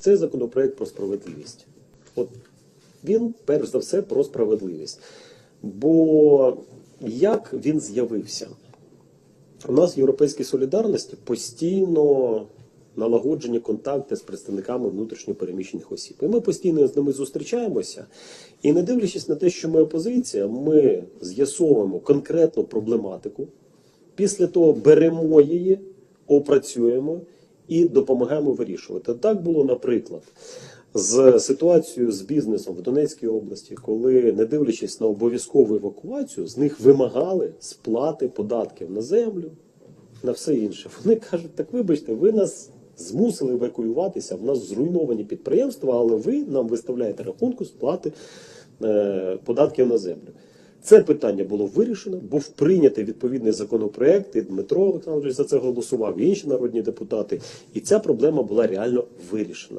Це законопроект про справедливість. От він, перш за все, про справедливість. Бо як він з'явився? У нас в Європейській солідарності постійно налагоджені контакти з представниками внутрішньо переміщених осіб. І ми постійно з ними зустрічаємося. І не дивлячись на те, що ми опозиція, ми з'ясовуємо конкретну проблематику. Після того беремо її, опрацюємо і допомагаємо вирішувати. Так було, наприклад, з ситуацією з бізнесом в Донецькій області, коли, не дивлячись на обов'язкову евакуацію, з них вимагали сплати податків на землю, на все інше. Вони кажуть, так вибачте, ви нас змусили евакуюватися, в нас зруйновані підприємства, але ви нам виставляєте рахунку сплати е, податків на землю. Це питання було вирішено, був прийнятий відповідний законопроект, і Дмитро Олександрович за це голосував, і інші народні депутати. І ця проблема була реально вирішена.